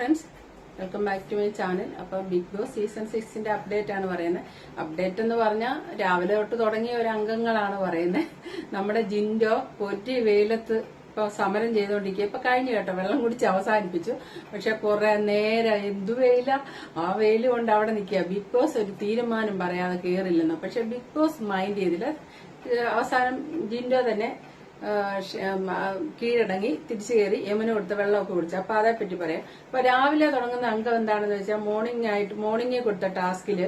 Friends welcome back to my channel അപ്പൊ Big Boss season സിക്സിന്റെ update ആണ് പറയുന്നത്. അപ്ഡേറ്റ് എന്ന് പറഞ്ഞാൽ രാവിലെ തൊട്ട് തുടങ്ങിയ ഒരു അംഗങ്ങളാണ് പറയുന്നത്. നമ്മുടെ ജിൻഡോ പൊറ്റി വെയിലത്ത് ഇപ്പൊ സമരം ചെയ്തുകൊണ്ടിരിക്കുക ഇപ്പൊ കഴിഞ്ഞു കേട്ടോ. വെള്ളം കുടിച്ച് അവസാനിപ്പിച്ചു. പക്ഷെ കുറെ നേരം എന്തു വെയില? ആ വെയിൽ കൊണ്ട് അവിടെ നിൽക്കുക. ബിഗ് ബോസ് ഒരു തീരുമാനം പറയാതെ കേറില്ലെന്ന്. പക്ഷെ ബിഗ് ബോസ് മൈൻഡ് ചെയ്തില്ല. അവസാനം ജിൻഡോ തന്നെ കീഴടങ്ങി തിരിച്ചു കയറി യമുന കൊടുത്ത വെള്ളമൊക്കെ കുടിച്ചു. അപ്പൊ അതേപ്പറ്റി പറയാം. അപ്പൊ രാവിലെ തുടങ്ങുന്ന അംഗം എന്താണെന്ന് വെച്ചാൽ മോർണിംഗ് ആയിട്ട് മോർണിംഗ് കൊടുത്ത ടാസ്കിൽ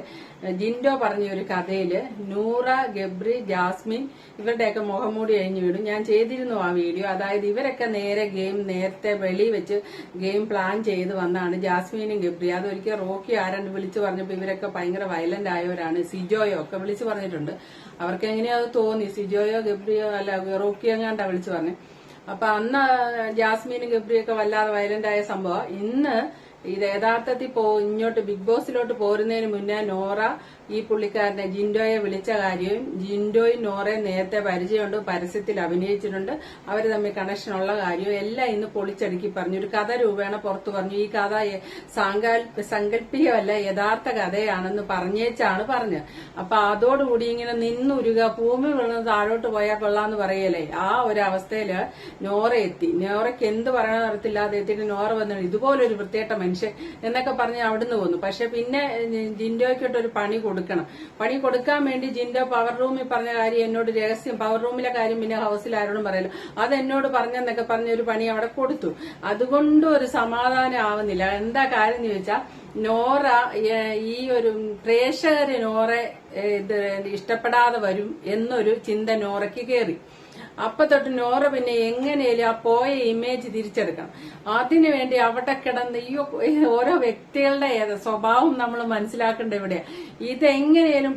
ജിൻഡോ പറഞ്ഞ ഒരു കഥയിൽ നൂറ ഗബ്രി ജാസ്മിൻ ഇവരുടെയൊക്കെ മുഖം മൂടി അഴിഞ്ഞു വീടും ഞാൻ ചെയ്തിരുന്നു ആ വീഡിയോ. അതായത് ഇവരൊക്കെ നേരെ ഗെയിം നേരത്തെ വെളി വെച്ച് ഗെയിം പ്ലാൻ ചെയ്ത് വന്നാണ് ജാസ്മിനും ഗബ്രി അതൊരിക്കൽ റോക്കി ആരാണ്ട് വിളിച്ചു പറഞ്ഞപ്പോൾ ഇവരൊക്കെ ഭയങ്കര വയലന്റ് ആയവരാണ്. സിജോയോ ഒക്കെ വിളിച്ചു പറഞ്ഞിട്ടുണ്ട്. അവർക്ക് എങ്ങനെയാ തോന്നി? സിജോയോ ഗബ്രിയോ അല്ല റോക്കിയോ എങ്ങാണ്ടാ വിളിച്ചു പറഞ്ഞു. അപ്പൊ അന്ന് ജാസ്മീനും ഗബ്രിയൊക്കെ വല്ലാതെ വയലന്റ് ആയ സംഭവം. ഇന്ന് ഇത് യഥാർത്ഥത്തിൽ ഇങ്ങോട്ട് ബിഗ് ബോസിലോട്ട് പോരുന്നതിന് മുന്നേ നോറ ഈ പുള്ളിക്കാരനെ ജിൻഡോയെ വിളിച്ച കാര്യവും ജിൻഡോയും നോറയും നേരത്തെ പരിചയമുണ്ട് പരസ്യത്തിൽ അഭിനയിച്ചിട്ടുണ്ട്. അവർ തമ്മിൽ കണക്ഷൻ ഉള്ള കാര്യവും എല്ലാം ഇന്ന് പൊളിച്ചടുക്കി പറഞ്ഞു. ഒരു കഥ രൂപേണ പുറത്തു പറഞ്ഞു. ഈ കഥ സങ്കല്പികമല്ല യഥാർത്ഥ കഥയാണെന്ന് പറഞ്ഞേച്ചാണ് പറഞ്ഞത്. അപ്പൊ അതോടുകൂടി ഇങ്ങനെ നിന്നുരുക ഭൂമി വീണ് താഴോട്ട് പോയാൽ കൊള്ളാന്ന് പറയലേ ആ ഒരു നോറ എത്തി. നോറയ്ക്ക് എന്ത് പറയണമെന്ന് അറിയത്തില്ലാതെ എത്തിയിട്ട് നോറ വന്നു ഇതുപോലൊരു വൃത്തിയേട്ട മനുഷ്യൻ എന്നൊക്കെ പറഞ്ഞ് അവിടുന്ന് പോന്നു പക്ഷെ പിന്നെ ജിൻഡോയ്ക്കിട്ട് പണി പണി കൊടുക്കണം. പണി കൊടുക്കാൻ വേണ്ടി ജിന്റെ പവർ റൂമിൽ പറഞ്ഞ കാര്യം എന്നോട് രഹസ്യം പവർ റൂമിലെ കാര്യം പിന്നെ ഹൗസിൽ ആരോടും പറയല്ലോ. അത് എന്നോട് പറഞ്ഞെന്നൊക്കെ പറഞ്ഞ ഒരു പണി അവിടെ കൊടുത്തു. അതുകൊണ്ട് ഒരു സമാധാനം ആവുന്നില്ല. എന്താ കാര്യം എന്ന് ചോദിച്ചാൽ നോറ ഈ ഒരു പ്രേക്ഷകര് നോറെ ഇഷ്ടപ്പെടാതെ വരും എന്നൊരു ചിന്ത നോറയ്ക്ക് കയറി അപ്പൊ തൊട്ട് നോറ പിന്നെ എങ്ങനെയാലും ആ പോയ ഇമേജ് തിരിച്ചെടുക്കണം അതിനു വേണ്ടി അവിടെ കിടന്ന് ഈ ഓരോ വ്യക്തികളുടെ സ്വഭാവം നമ്മൾ മനസ്സിലാക്കേണ്ട ഇവിടെ ഇതെങ്ങനെയാലും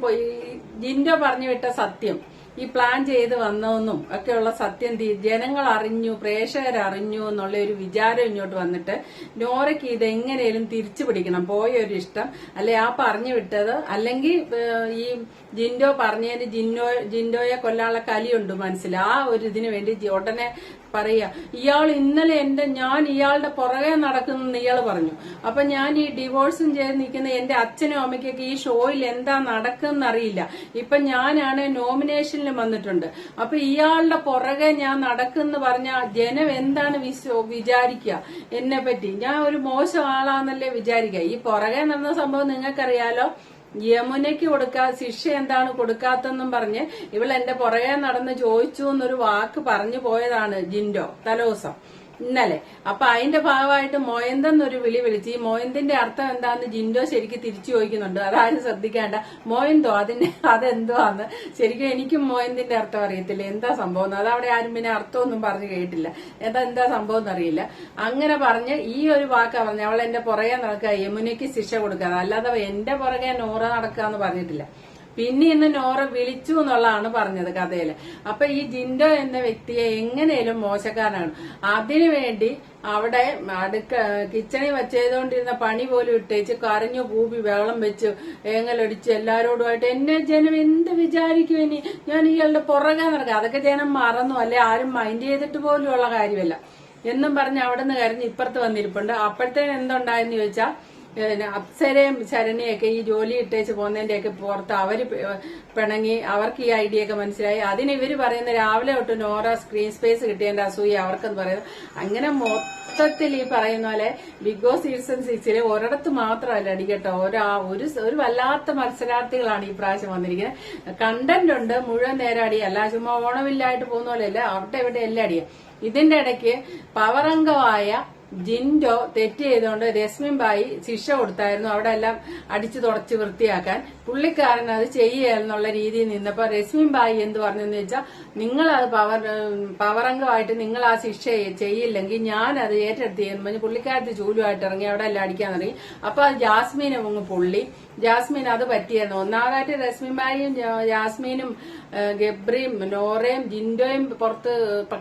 ജിൻഡോ പറഞ്ഞു വിട്ട സത്യം. ഈ പ്ലാൻ ചെയ്ത് വന്നതെന്നും ഒക്കെയുള്ള സത്യം ജനങ്ങൾ അറിഞ്ഞു പ്രേക്ഷകർ അറിഞ്ഞു എന്നുള്ള ഒരു വിചാരം ഇങ്ങോട്ട് വന്നിട്ട് നോറയ്ക്ക് ഇത് എങ്ങനെയും തിരിച്ചു പിടിക്കണം. പോയ ഒരു ഇഷ്ടം. അല്ലെ ആ പറഞ്ഞു വിട്ടത്. അല്ലെങ്കിൽ ഈ ജിൻഡോ പറഞ്ഞതിന് ജിൻഡോ ജിൻഡോയെ കൊല്ലാനുള്ള കലിയുണ്ട് മനസ്സിൽ. ആ ഒരു ഇതിനു വേണ്ടി ഉടനെ പറയാ ഇയാൾ ഇന്നലെ എന്റെ ഞാൻ ഇയാളുടെ പുറകെ നടക്കുന്നെന്ന് ഇയാൾ പറഞ്ഞു. അപ്പൊ ഞാൻ ഈ ഡിവോഴ്സും ചെയ്ത് നിൽക്കുന്ന എന്റെ അച്ഛനും അമ്മയ്ക്കൊക്കെ ഈ ഷോയിൽ എന്താ നടക്കുന്ന അറിയില്ല. ഇപ്പൊ ഞാനാണ് നോമിനേഷനിൽ വന്നിട്ടുണ്ട്. അപ്പൊ ഇയാളുടെ പുറകെ ഞാൻ നടക്കുന്ന പറഞ്ഞ ജനം എന്താണ് വിചാരിക്കുക എന്നെ പറ്റി ഞാൻ ഒരു മോശം ആളാന്നല്ലേ വിചാരിക്കുക ഈ പുറകെ നടന്ന സംഭവം നിങ്ങൾക്കറിയാലോ? യമുനയ്ക്ക് കൊടുക്കാ ശിക്ഷ എന്താണ് കൊടുക്കാത്തെന്നും പറഞ്ഞ് ഇവൾ എന്റെ പുറകെ നടന്ന് ചോദിച്ചു എന്നൊരു വാക്ക് പറഞ്ഞു പോയതാണ് ജിൻഡോ തലോസം. ഇന്നലെ. അപ്പൊ അതിന്റെ ഭാഗമായിട്ട് മോയന്തെന്നൊരു വിളി വിളിച്ച് ഈ മോയന്തിന്റെ അർത്ഥം എന്താന്ന് ജിൻഡോ ശരിക്കും തിരിച്ചു ചോദിക്കുന്നുണ്ട്. അതാരും ശ്രദ്ധിക്കേണ്ട. മോയന്തോ? അതിന്റെ ആന്ന് ശരിക്കും എനിക്കും മോയന്തിന്റെ അർത്ഥം അറിയത്തില്ല. എന്താ സംഭവം? എന്ന്. അതവിടെ ആരും പിന്നെ അർത്ഥമൊന്നും പറഞ്ഞു കേട്ടില്ല. എന്താ എന്താ സംഭവം എന്നറിയില്ല. അങ്ങനെ പറഞ്ഞ് ഈ ഒരു വാക്കാ പറഞ്ഞു അവൾ എന്റെ പുറകെ നടക്കുക യമുനയ്ക്ക് ശിക്ഷ കൊടുക്കുക. അല്ലാതെ എന്റെ പുറകെ നൂറ നടക്കുക എന്ന് പറഞ്ഞിട്ടില്ല. പിന്നെ ഇന്ന് നോറ വിളിച്ചു എന്നുള്ളതാണ് പറഞ്ഞത് കഥയിൽ. അപ്പൊ ഈ ജിൻഡോ എന്ന വ്യക്തിയെ എങ്ങനെയും മോശക്കാരനാണ്. അതിനുവേണ്ടി അവിടെ അടുക്ക കിച്ചണിൽ വെച്ചതുകൊണ്ടിരുന്ന പണി പോലും ഇട്ടേച്ച് കരഞ്ഞു കൂപ്പി വെള്ളം വെച്ച് ഏങ്ങലടിച്ച് എല്ലാരോടുമായിട്ട് എന്നെ ജനം എന്ത് വിചാരിക്കും ഇനി? ഞാൻ ഇയാളുടെ പുറകെ നടക്കുക അതൊക്കെ ജനം മറന്നു. അല്ലെ ആരും മൈൻഡ് ചെയ്തിട്ട് പോലും ഉള്ള കാര്യമല്ല. എന്നും പറഞ്ഞ് അവിടെ നിന്ന് കരഞ്ഞ് ഇപ്പുറത്ത് വന്നിരിപ്പുണ്ട്. അപ്പോഴത്തേന് എന്തുണ്ടായെന്ന് ചോദിച്ചാൽ അപ്സരയും ശരണിയൊക്കെ ഈ ജോലി ഇട്ടേച്ച് പോകുന്നതിന്റെയൊക്കെ പുറത്ത് അവർ പിണങ്ങി അവർക്ക് ഈ ഐഡിയ ഒക്കെ മനസ്സിലായി. അതിന് ഇവർ പറയുന്ന രാവിലെ തൊട്ട് നോറ സ്ക്രീൻ സ്പേസ് കിട്ടിയതിന്റെ അസൂയ അവർക്കെന്ന് പറയുന്നത് അങ്ങനെ മൊത്തത്തിൽ ഈ പറയുന്ന പോലെ ബിഗ് ബോസ് സീസൺ സിക്സിൽ ഒരിടത്ത് മാത്രമല്ല അടിക്കട്ടോ. ഒരാ ഒരു ഒരു വല്ലാത്ത മത്സരാർത്ഥികളാണ് ഈ പ്രാവശ്യം വന്നിരിക്കുന്നത്. കണ്ടന്റ് ഉണ്ട് മുഴുവൻ നേരം അടിയല്ല ചുമ്മാ ഓണമില്ലായിട്ട് പോകുന്ന പോലെയല്ല അവിടെ എവിടെ എല്ലാം അടിയ ഇതിന്റെ ഇടയ്ക്ക് പവറംഗമായ ജിൻഡോ തെറ്റ് ചെയ്തുകൊണ്ട് രശ്മിൻ ബായി ശിക്ഷ കൊടുത്തായിരുന്നു. അവിടെ എല്ലാം അടിച്ചു തുടച്ച് വൃത്തിയാക്കാൻ. പുള്ളിക്കാരൻ അത് ചെയ്യുക രീതിയിൽ നിന്നപ്പോ രശ്മിൻ ബായി എന്ത് പറഞ്ഞെന്ന് വെച്ചാൽ നിങ്ങൾ അത് പവർ പവറംഗമായിട്ട് നിങ്ങൾ ആ ശിക്ഷ ചെയ്യില്ലെങ്കിൽ ഞാൻ അത് ഏറ്റെടുത്ത് ചെയ്യുന്നു പറഞ്ഞ് പുള്ളിക്കാരത്ത് ചൂലുമായിട്ട് ഇറങ്ങി അവിടെ എല്ലാം അടിക്കാൻ തുടങ്ങി. അപ്പൊ അത് ജാസ്മീനെ പുള്ളി. ജാസ്മിൻ അത് ഒന്നാമതായിട്ട് രശ്മിൻ ബായിയും ജാ- ജാസ്മിനും ഗബ്രിയും നോറയും ജിൻഡോയും പുറത്ത്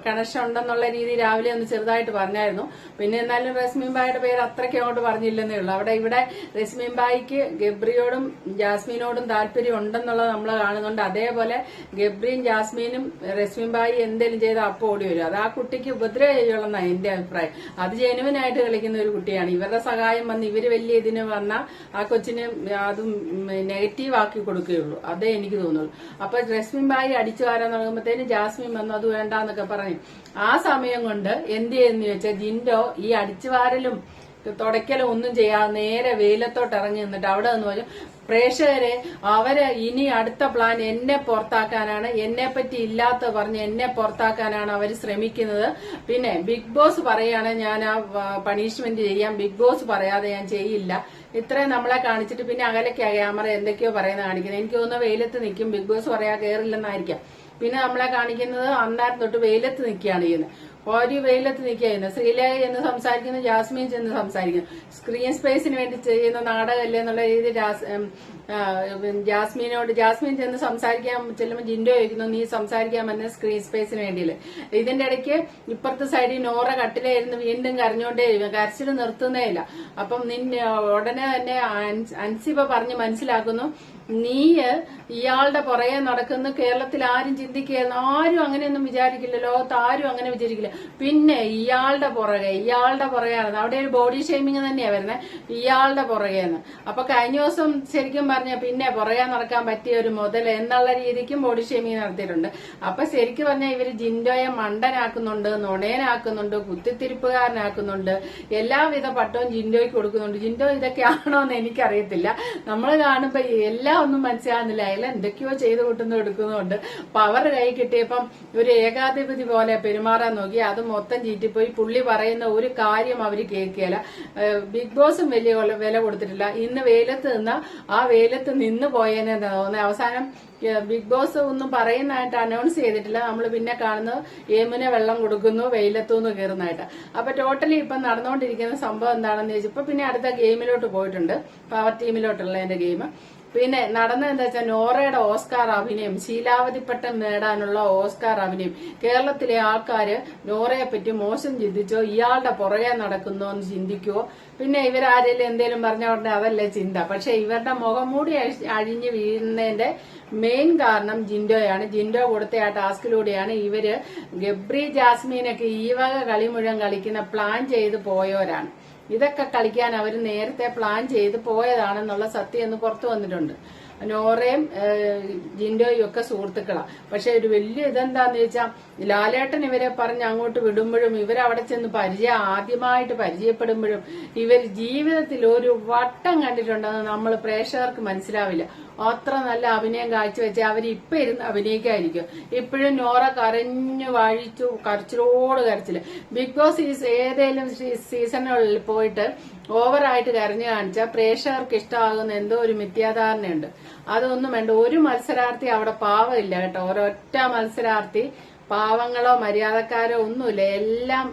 കണക്ഷൻ ഉണ്ടെന്നുള്ള രീതി രാവിലെ ഒന്ന് ചെറുതായിട്ട് പറഞ്ഞായിരുന്നു. പിന്നെ എന്നാലും റസ്മീൻ ബായിയുടെ പേര് അത്രയ്ക്ക് അങ്ങോട്ട് പറഞ്ഞില്ലെന്നേ ഉള്ളൂ. അവിടെ ഇവിടെ റസ്മീൻ ബായിക്ക് ഗബ്രിയോടും ജാസ്മീനോടും താല്പര്യം ഉണ്ടെന്നുള്ളത് നമ്മൾ കാണുന്നുണ്ട്. അതേപോലെ ഗബ്രിയും ജാസ്മീനും റസ്മീൻ ബായി എന്തെങ്കിലും ചെയ്താൽ അപ്പോൾ ഓടി വരും. അത് ആ കുട്ടിക്ക് ഉപദ്രവം ചെയ്യുള്ളതാണ് എന്റെ അഭിപ്രായം. അത് ജെനുവിനായിട്ട് കളിക്കുന്ന ഒരു കുട്ടിയാണ്. ഇവരുടെ സഹായം വന്ന് ഇവർ വലിയ ഇതിന് വന്ന ആ കൊച്ചിന് അതും നെഗറ്റീവ് ആക്കി കൊടുക്കുകയുള്ളൂ. അതേ എനിക്ക് തോന്നുള്ളൂ. അപ്പൊ റസ്മിൻ ബായി അടിച്ചു വാരാൻ തുടങ്ങുമ്പോഴത്തേന് ജാസ്മിൻ വന്നു അത് വേണ്ടെന്നൊക്കെ പറഞ്ഞു ആ സമയം കൊണ്ട് എന്ത് ചെയ്യുന്ന വെച്ചാൽ ജിൻഡോ ഈ അടിച്ചു വാരലും തുടയ്ക്കലും ഒന്നും ചെയ്യാതെ നേരെ വെയിലത്തോട്ട് ഇറങ്ങി നിന്നിട്ട് അവിടെ നിന്ന് പറഞ്ഞു പ്രേക്ഷകരെ അവർ ഇനി അടുത്ത പ്ലാൻ എന്നെ പുറത്താക്കാനാണ് എന്നെ പറ്റി ഇല്ലാത്ത പറഞ്ഞ് എന്നെ പുറത്താക്കാനാണ് അവർ ശ്രമിക്കുന്നത്. പിന്നെ ബിഗ് ബോസ് പറയാണ് ഞാൻ ആ പണിഷ്മെന്റ് ചെയ്യാം. ബിഗ് ബോസ് പറയാതെ ഞാൻ ചെയ്യില്ല. ഇത്രയും നമ്മളെ കാണിച്ചിട്ട് പിന്നെ അകലെ ക്യാമറ എന്തൊക്കെയോ പറയുന്ന കാണിക്കുന്നത്. എനിക്ക് തോന്നുന്നു വെയിലത്ത് നിൽക്കും. ബിഗ് ബോസ് പറയാ കയറില്ലെന്നായിരിക്കാം പിന്നെ നമ്മളെ കാണിക്കുന്നത് അന്നേരം തൊട്ട് വെയിലത്ത് നിൽക്കുകയാണ് ചെയ്യുന്നത്. ഒരു വെയിലത്ത് നിൽക്കുകയായിരുന്നു ശ്രീലേഖ എന്ന് സംസാരിക്കുന്നു ജാസ്മിൻ ചെന്ന് സംസാരിക്കുന്നു. സ്ക്രീൻ സ്പേസിന് വേണ്ടി ചെയ്യുന്ന നാടകമല്ലേ എന്നുള്ള രീതിയിൽ ജാസ്- ജാസ്മിനോട് ജാസ്മിൻ ചെന്ന് സംസാരിക്കാൻ ചെല്ലുമ്പോൾ ജിൻഡോ ചോദിക്കുന്നു നീ സംസാരിക്കാൻ വന്ന സ്ക്രീൻ സ്പേസിന് വേണ്ടിയില്ല ഇതിന്റെ ഇടയ്ക്ക് ഇപ്പുറത്തെ സൈഡിൽ നോറ കട്ടിലായിരുന്നു വീണ്ടും കരഞ്ഞോണ്ടേ കരച്ചിൽ നിർത്തുന്നേ ഇല്ല. അപ്പം നിന്നെ ഉടനെ തന്നെ അൻസ്- അൻസിബ പറഞ്ഞ് മനസ്സിലാക്കുന്നു. നീ ഇയാളുടെ പുറകെ നടക്കുന്ന കേരളത്തിൽ ആരും ചിന്തിക്കുകയെന്ന് ആരും അങ്ങനെയൊന്നും വിചാരിക്കില്ല. ലോകത്ത് ആരും അങ്ങനെ വിചാരിക്കില്ല. പിന്നെ ഇയാളുടെ പുറകെ ഇയാളുടെ പുറകെയാണ് അവിടെ ഒരു ബോഡി ഷെയ്മിങ് തന്നെയാണ് വരുന്നത് ഇയാളുടെ പുറകെന്ന് അപ്പൊ കഴിഞ്ഞ ദിവസം ശരിക്കും പറഞ്ഞ പിന്നെ പുറകെ നടക്കാൻ പറ്റിയ ഒരു മുതൽ എന്നുള്ള രീതിക്കും ബോഡി ഷെയ്മിങ് നടത്തിയിട്ടുണ്ട്. അപ്പൊ ശരിക്കും പറഞ്ഞാൽ ഇവർ ജിൻഡോയെ മണ്ടനാക്കുന്നുണ്ട് നുണയനാക്കുന്നുണ്ട് കുത്തിത്തിരിപ്പുകാരനാക്കുന്നുണ്ട്. എല്ലാവിധ പട്ടവും ജിൻഡോയ്ക്ക് കൊടുക്കുന്നുണ്ട്. ജിൻഡോ ഇതൊക്കെയാണോ എന്ന് എനിക്കറിയത്തില്ല. നമ്മൾ കാണുമ്പോ എല്ലാം ഒന്നും മനസ്സിലാകുന്നില്ല അയാൾ എന്തൊക്കെയോ ചെയ്തു കൂട്ടുന്നു എടുക്കുന്നുണ്ട് പവർ കൈ കിട്ടിയപ്പം ഒരു ഏകാധിപതി പോലെ പെരുമാറാൻ നോക്കി. അത് മൊത്തം ചീറ്റിപ്പോയി. പുള്ളി പറയുന്ന ഒരു കാര്യം അവർ കേൾക്കുകയില്ല. ബിഗ് ബോസും വലിയ വില- കൊടുത്തിട്ടില്ല. ഇന്ന് വെയിലത്ത് നിന്ന് ആ വെയിലത്ത് നിന്ന് പോയേനെ തോന്നുന്നത് അവസാനം ബിഗ് ബോസ് ഒന്നും പറയുന്നതായിട്ട് അനൗൺസ് ചെയ്തിട്ടില്ല. നമ്മൾ പിന്നെ കാണുന്നത് ഏമിനെ വെള്ളം കൊടുക്കുന്നു വെയിലത്തുനിന്ന് കയറുന്നതായിട്ട്. അപ്പൊ ടോട്ടലി ഇപ്പം നടന്നുകൊണ്ടിരിക്കുന്ന സംഭവം എന്താണെന്ന് ചോദിച്ചപ്പോ പിന്നെ അടുത്ത ഗെയിമിലോട്ട് പോയിട്ടുണ്ട്. പവർ ടീമിലോട്ടുള്ള എന്റെ ഗെയിം പിന്നെ നടന്നത് എന്താ വെച്ചാൽ നോറയുടെ ഓസ്കാർ അഭിനയം ശീലാവതിപ്പട്ടം നേടാനുള്ള ഓസ്കാർ അഭിനയം. കേരളത്തിലെ ആൾക്കാര് നോറയെ പറ്റി മോശം ചിന്തിച്ചോ ഇയാളുടെ പുറകെ നടക്കുന്നോ എന്ന് ചിന്തിക്കുവോ? പിന്നെ ഇവരാരെങ്കിലും എന്തേലും പറഞ്ഞ ഉടനെ അതല്ലേ ചിന്ത. പക്ഷെ ഇവരുടെ മുഖം മൂടി അഴി- അഴിഞ്ഞു വീഴുന്നതിന്റെ മെയിൻ കാരണം ജിൻഡോയാണ്. ജിൻഡോ കൊടുത്ത ആ ടാസ്കിലൂടെയാണ് ഇവർ ഗബ്രി ജാസ്മീനൊക്കെ ഈ വക കളി മുഴുവൻ കളിക്കുന്ന പ്ലാൻ ചെയ്ത് പോയവരാണ്. ഇതൊക്കെ കളിക്കാൻ അവർ നേരത്തെ പ്ലാൻ ചെയ്ത് പോയതാണെന്നുള്ള സത്യം എന്ന് പുറത്തു വന്നിട്ടുണ്ട്. നോറയും ജിൻഡോയും ഒക്കെ സുഹൃത്തുക്കളാണ് പക്ഷെ ഒരു വലിയ ഇതെന്താന്ന് വെച്ചാൽ ലാലേട്ടൻ ഇവരെ പറഞ്ഞ് അങ്ങോട്ട് വിടുമ്പോഴും ഇവരവിടെ ചെന്ന് പരിചയം ആദ്യമായിട്ട് പരിചയപ്പെടുമ്പോഴും ഇവർ ജീവിതത്തിൽ ഒരു വട്ടം കണ്ടിട്ടുണ്ടെന്ന് നമ്മൾ പ്രേക്ഷകർക്ക് മനസ്സിലാവില്ല. അത്ര നല്ല അഭിനയം കാഴ്ചവെച്ച അവർ ഇപ്പൊ ഇരുന്ന് അഭിനയിക്കായിരിക്കും. ഇപ്പോഴും നോറ കരഞ്ഞു വാഴിച്ചു കരച്ചിലോട് കരച്ചിൽ. ബിഗ് ബോസ് സീ- സീസണുകളിൽ പോയിട്ട് ഓവറായിട്ട് കരഞ്ഞു കാണിച്ചാൽ പ്രേക്ഷകർക്ക് ഇഷ്ടമാകുന്ന എന്തോ ഒരു മിഥ്യാധാരണയുണ്ട്. അതൊന്നും വേണ്ട. ഒരു മത്സരാർത്ഥി അവിടെ പാവമില്ല കേട്ടോ. ഒരൊറ്റ മത്സരാർത്ഥി പാവങ്ങളോ മര്യാദക്കാരോ ഒന്നുമില്ല. എല്ലാം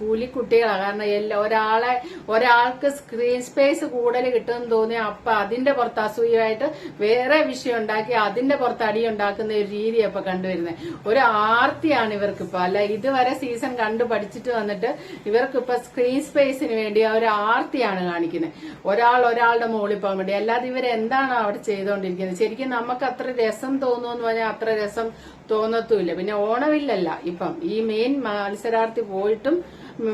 പുലിക്കുട്ടികളാണ് കാരണം എല്ലാ ഒരാളെ ഒരാൾക്ക് സ്ക്രീൻ സ്പേസ് കൂടുതൽ കിട്ടുമെന്ന് തോന്നിയ അപ്പൊ അതിന്റെ പുറത്ത് അസൂയമായിട്ട് വേറെ വിഷയം ഉണ്ടാക്കി അതിന്റെ പുറത്ത് അടി ഉണ്ടാക്കുന്ന ഒരു രീതി അപ്പൊ കണ്ടുവരുന്നത് ഒരു ആർത്തിയാണ് ഇവർക്ക് ഇപ്പൊ. അല്ല ഇതുവരെ സീസൺ കണ്ടു പഠിച്ചിട്ട് വന്നിട്ട് ഇവർക്ക് ഇപ്പൊ സ്ക്രീൻ സ്പേസിന് വേണ്ടി ഒരു ആർത്തിയാണ് കാണിക്കുന്നത് ഒരാൾ ഒരാളുടെ മുകളിൽ പോകാൻ വേണ്ടി. അല്ലാതെ ഇവരെന്താണ് അവിടെ ചെയ്തുകൊണ്ടിരിക്കുന്നത് ശരിക്കും നമുക്ക് അത്ര രസം തോന്നുമെന്ന് പറഞ്ഞാൽ അത്ര രസം തോന്നത്തുമില്ല. പിന്നെ ഓണവില്ലല്ല ഇപ്പം. ഈ മെയിൻ മത്സരാർത്ഥി പോയിട്ടും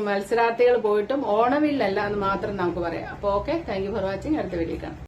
മത്സരാർത്ഥികൾ പോയിട്ടും ഓണവില്ലല്ല എന്ന് മാത്രം നമുക്ക് പറയാം. അപ്പൊ ഓക്കെ താങ്ക് ഫോർ വാച്ചിങ് അടുത്ത വീഡിയോ കാണാം.